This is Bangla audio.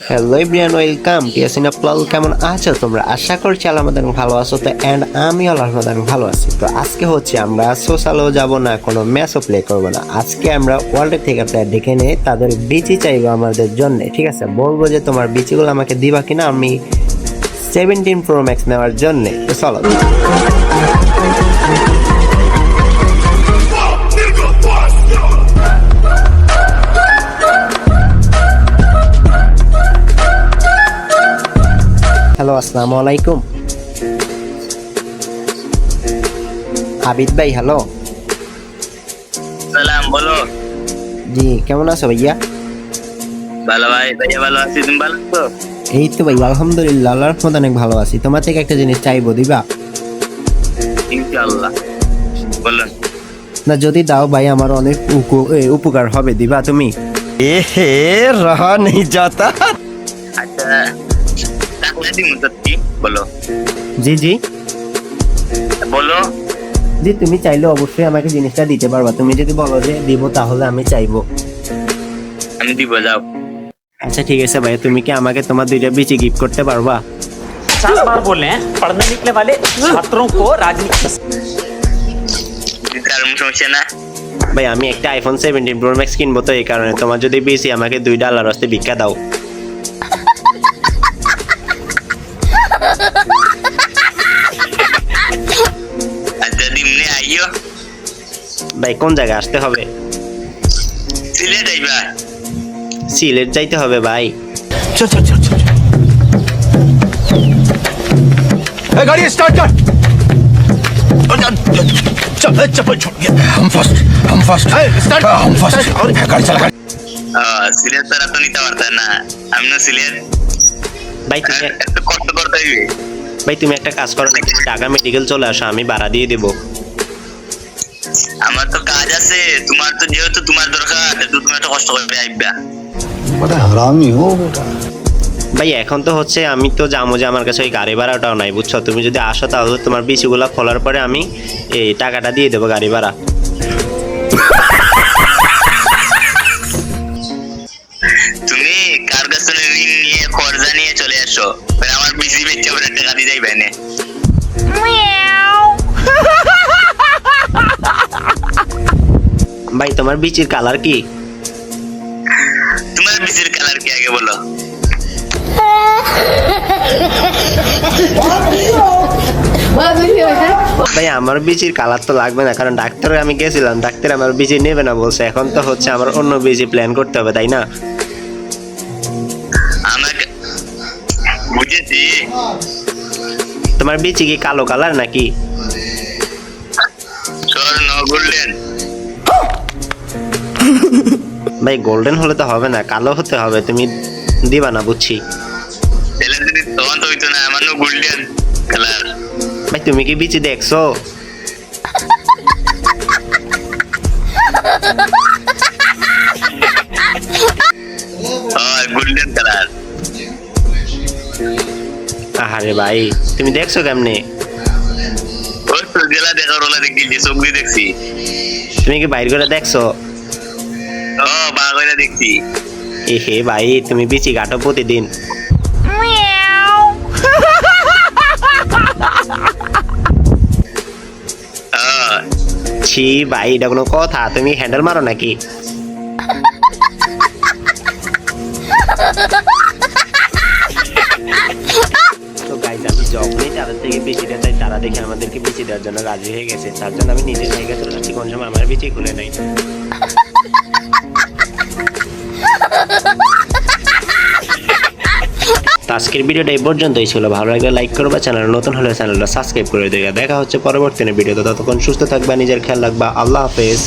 হ্যালো ইব্রিয়ান ওয়েলকাম টিয়াসিন আপলাল কেমন আছো তোমরা? আশা করছি আলহামদ অনেক ভালো আছো, তো অ্যান্ড আমি আলহামদ অনেক ভালো আছি। তো, আজকে হচ্ছে আমরা সোশ্যালও যাব না, কোনো ম্যাচও প্লে করব না। আজকে আমরা ওয়ার্ল্ডের থেকে প্লেয়ার দেখে নিয়ে তাদের বিচি চাইব আমাদের জন্য, ঠিক আছে? বলব যে তোমার বিচিগুলো আমাকে দিবা কিনা, আমি সেভেন্টিন প্রো ম্যাক্স নেওয়ার জন্যে। তো, চলো। আসসালামু আলাইকুম। আবিদ ভাই হ্যালো। সালাম বলো। জি কেমন আছো ভাইয়া? ভালো ভাই ভাইয়া ভালো আছি তুমি ভালো তো এই তো ভাই আলহামদুলিল্লাহ আল্লাহর রহমতে অনেক ভালো আছি। তোমার থেকে একটা জিনিস চাইব দিবা? ইনশাআল্লাহ বলুন না যদি দাও ভাই আমার অনেক উপকার হবে দিবা তুমি? এ হে রহা নেই যাতা আচ্ছা। বলো জি জি বলো জি তুমি চাইলে অবশ্যই আমাকে জিনিসটা দিতে পারবা তুমি যদি বলো যে দিব তাহলে আমি চাইবো আমি দিব যাও আচ্ছা ঠিক আছে ভাই তুমি কি আমাকে তোমার দুইটা বিচি গিফট করতে পারবা चार बार बोल रहे हैं पढ़ने निकले वाले छात्रों को राजनीति দিতে আর কোনো সমস্যা না ভাই আমি একটা আইফোন সেভেন্টিন প্রো ম্যাক্স কিনবো তো এই কারণে তোমার যদি বিসি আমাকে দুই ডলার আসতে ভিক্ষা দাও ভাই কোন জায়গায় আসতে হবে সিলেট আইবা সিলেট যাইতে হবে ভাই चल चल चल चल ए, गाड़ी स्टार्ट कर चल ए, चप्पल छूट गया हम फर्स्ट हम फर्स्ट स्टार्ट हम फर्स्ट गाड़ी चला गाड़ी ও, সিলেট তারা তো নিতে পারতাম না আমি না সিলেট ভাই তুমি একটু কষ্ট করতে হইবে ভাই তুমি একটা কাজ করো না তুমি ঢাকা মেডিকেল চলে আসো আমি ভাড়া দিয়ে দেবো আমার তো কাজ আছে তোমার তো যেহেতু তোমার দরকার তুমি এত কষ্ট করে আইবা ভাই এখন তো হচ্ছে আমি তো জামো যে আমার কাছে ওই গাড়ি ভাড়াটাও নাই বুঝছ? তুমি যদি আসো তাহলে তোমার বিসিগুলো খোলার পরে আমি এই টাকাটা দিয়ে দেবো গাড়ি ভাড়া। তুমি কার কাছে ঋণ নিয়ে খরচা নিয়ে চলে আসো? আমার বিসি বেচে টাকা দিয়ে যাইবে না ভাই তোমার বিচির কালার কি? তোমার বিসির কালার কি আগে বলো। ভাই আমার বিচির কালার তো লাগবে না কারণ ডাক্তারে আমি গেছিলাম ডাক্তার আমার বিচি নেবে না বলছে। এখন তো হচ্ছে আমার অন্য বিচি প্ল্যান করতে হবে তাই না? আমাকে বুঝেছি। তোমার বিচি কি কালো কালার নাকি? স্বর্ণ গোল্ডেন ভাই গোল্ডেন হলে তো হবে না কালো হতে হবে তুমি দিবা না বুঝছি। তাহলে যদি তখন তো হইতো না গোল্ডেন কালার ভাই তুমি কি বিচি দেখছ? গোল্ডেন কালার আহারে ভাই তুমি দেখছ কেমনে? জেলা দেখার ওলা দেখি চোখ দিয়ে দেখছি। তুমি কি বাইর করে দেখছ? করে দেখছি এ হে ভাই তুমি বিচি কাটো প্রতিদিন। ছি ভাই এটা কোনো কথা তুমি হ্যান্ডেল মারো নাকি? তো গাইজ আমি যখনই তাদের থেকে বেশিটা চাই তারা দেখে আমাদেরকে বেশি দেওয়ার জন্য রাজি হয়ে গেছে। তার জন্য আমি নিজের জায়গা চলে যাচ্ছি কোন সময় আমার বেশি খুলে নাই। আজকের ভিডিওটা এই পর্যন্তই ছিল। ভালো লাগলে লাইক করবা চ্যানেল নতুন হলে চ্যানেলটা সাবস্ক্রাইব করে দেবে দেখা হচ্ছে পরবর্তী ভিডিওতে। ততক্ষণ সুস্থ থাকবা, নিজের খেয়াল রাখবা। আল্লাহ হাফেজ।